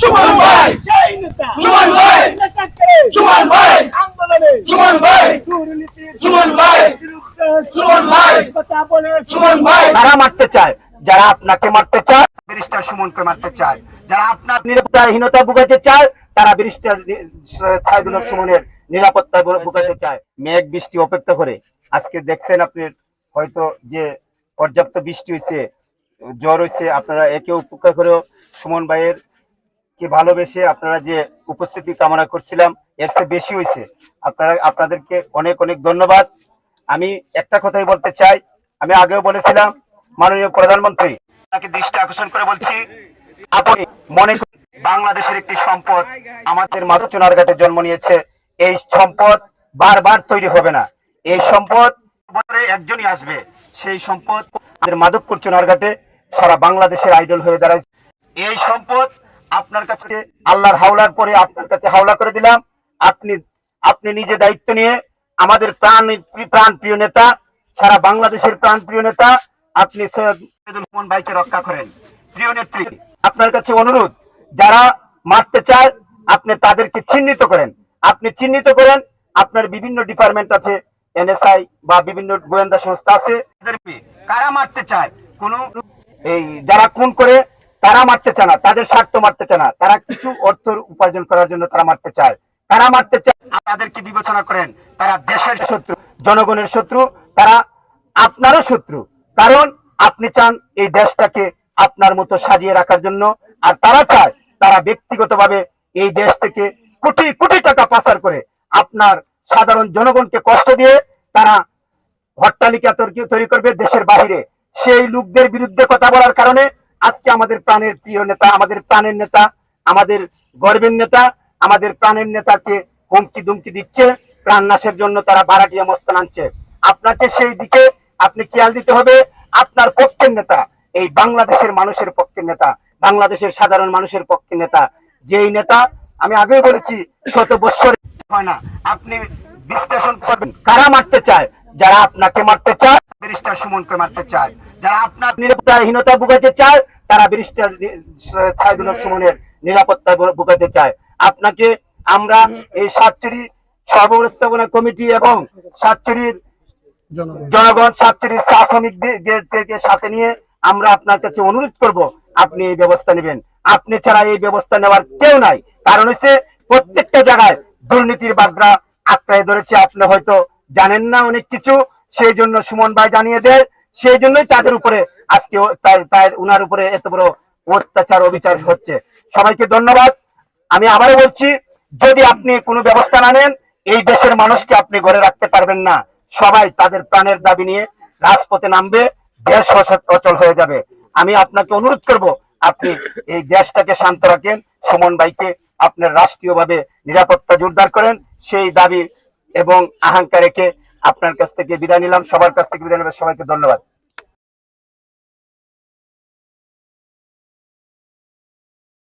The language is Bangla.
সুমন ভাই! সেই সুমন ভাই! সুমন ভাই! আন্দোলনে সুমন ভাই! দুর্নীতির সুমন ভাই! সুমন ভাই! সুমন ভাই! তারা মারতে চায় যারা আপনাকে মারতে চায় ব্যারিস্টার সুমনকে মারতে চায়। যারা আপনার নিরাপত্তাহীনতা বুকাতে চায় তারা ব্যারিস্টার সাইদুল সুমনের নিরাপত্তা বুকাতে চায়। মেঘ বৃষ্টি অপেক্ষা করে। আজকে দেখছেন আপনি হয়তো যে পর্যাপ্ত বৃষ্টি হয়েছে জ্বর হয়েছে আপনারা একে উপেক্ষা করেও সুমন ভাইয়ের কে ভালোবেসে আপনারা যে উপস্থিতি কামনা করছিলাম, এর চেয়ে বেশি হয়েছে। আপনারা, আপনাদেরকে অনেক অনেক ধন্যবাদ। আমি একটা কথাই বলতে চাই, আমি আগেও বলেছিলাম, মাননীয় প্রধানমন্ত্রী তাকে দৃষ্টি আকর্ষণ করে বলছি, আপনি মনে বাংলাদেশের একটি সম্পদ আমাদের মাধুচনারঘাটে জন্ম নিয়েছে, এই সম্পদ বারবার তৈরি হবে না। এই সম্পদ একজনই আসবে, সেই সম্পদ আমাদের মাধবপুর চুনারঘাটে সারা বাংলাদেশের আইডল হয়ে দাঁড়ায়। এই সম্পদ আপনার কাছে, আল্লাহর হাওলার পরে আপনার কাছে হাওলা করে দিলাম। আপনি আপনি নিজে দায়িত্ব নিয়ে আমাদের প্রাণ প্রাণ প্রিয় নেতা, সারা বাংলাদেশের প্রাণ প্রিয় নেতা, আপনি সৈয়দ ভাইকে রক্ষা করেন। প্রিয় নেত্রী, আপনার কাছে অনুরোধ, যারা মারতে চায়, আপনি তাদেরকে চিহ্নিত করেন। আপনি চিহ্নিত করেন, আপনার বিভিন্ন ডিপার্টমেন্ট আছে এনএসআই বা বিভিন্ন গোয়েন্দা সংস্থা আছে কারা মারতে চায়, কোন, এই যারা খুন করে তারা মারতে চায় না, তাদের স্বার্থ মারতে চায় না, তারা কিছু অর্থ উপার্জন করার জন্য তারা মারতে চায়। তারা মারতে চায় তাদেরকে বিবেচনা করেন, তারা দেশের শত্রু, জনগণের শত্রু, তারা আপনারও শত্রু। কারণ আপনি চান এই দেশটাকে আপনার মতো সাজিয়ে রাখার জন্য, আর তারা চায় তারা ব্যক্তিগতভাবে এই দেশ থেকে কোটি কোটি টাকা পাচার করে আপনার সাধারণ জনগণকে কষ্ট দিয়ে তারা হট্টালিকা তৈরি- করবে দেশের বাহিরে। সেই লোকদের বিরুদ্ধে কথা বলার কারণে আজকে আমাদের প্রাণের প্রিয় নেতা, আমাদের প্রাণের নেতা, আমাদের গর্বের নেতা, আমাদের প্রাণের নেতাকে হুমকি দুমকি দিচ্ছে, প্রাণ নাশের জন্য তারা বারাটিয়া মস্তান আনছে। আপনাকে সেই দিকে আপনি খেয়াল দিতে হবে, আপনার পক্ষের নেতা, এই বাংলাদেশের মানুষের পক্ষের নেতা, বাংলাদেশের সাধারণ মানুষের পক্ষের নেতা। যেই নেতা, আমি আগেই বলেছি, শত বৎসর হয় না, আপনি বিশ্লেষণ করবেন। কারা মারতে চায়? যারা আপনাকে মারতে চায়, ব্যারিস্টার সুমনকে মারতে চায়। যারা আপনার নিরাপত্তাহীনতা বুকাতে চায়, তারা ব্যারিস্টার সাইদুল সুমনের নিরাপত্তা বুকাতে চায়। আপনাকে আমরা এই সাতচুরি সর্বস্থাপনা কমিটি এবং সাতচুরির জনগণ সাতচুরির চা শ্রমিকদেরকে সাথে নিয়ে আমরা আপনার কাছে অনুরোধ করব, আপনি এই ব্যবস্থা নেবেন। আপনি ছাড়া এই ব্যবস্থা নেওয়ার কেউ নাই। কারণ হচ্ছে প্রত্যেকটা জায়গায় দুর্নীতির বাজরা আঁকড়ায় ধরেছে। আপনি হয়তো জানেন না অনেক কিছু। সেই জন্য সুমন ভাই জানিয়ে দেয় সেই জন্যই তাদের উপরে আজকে তাই উনার উপরে এত বড় অত্যাচার, অবিচার হচ্ছে। সবাইকে ধন্যবাদ। আমি আবারও বলছি, যদি আপনি কোনো ব্যবস্থা না নেন, এই দেশের মানুষকে আপনি ঘরে রাখতে পারবেন না। সবাই তাদের প্রাণের দাবি নিয়ে রাজপথে নামবে, দেশ অচল হয়ে যাবে। আমি আপনাকে অনুরোধ করব, আপনি এই দেশটাকে শান্ত রাখেন। সুমন ভাইকে আপনার রাষ্ট্রীয়ভাবে নিরাপত্তা জোরদার করেন। সেই দাবি এবং আহংকারেকে আপনার কাছ থেকে বিদায় নিলাম। সবার কাছ থেকে বিদায় নিলাম সবাইকে ধন্যবাদ।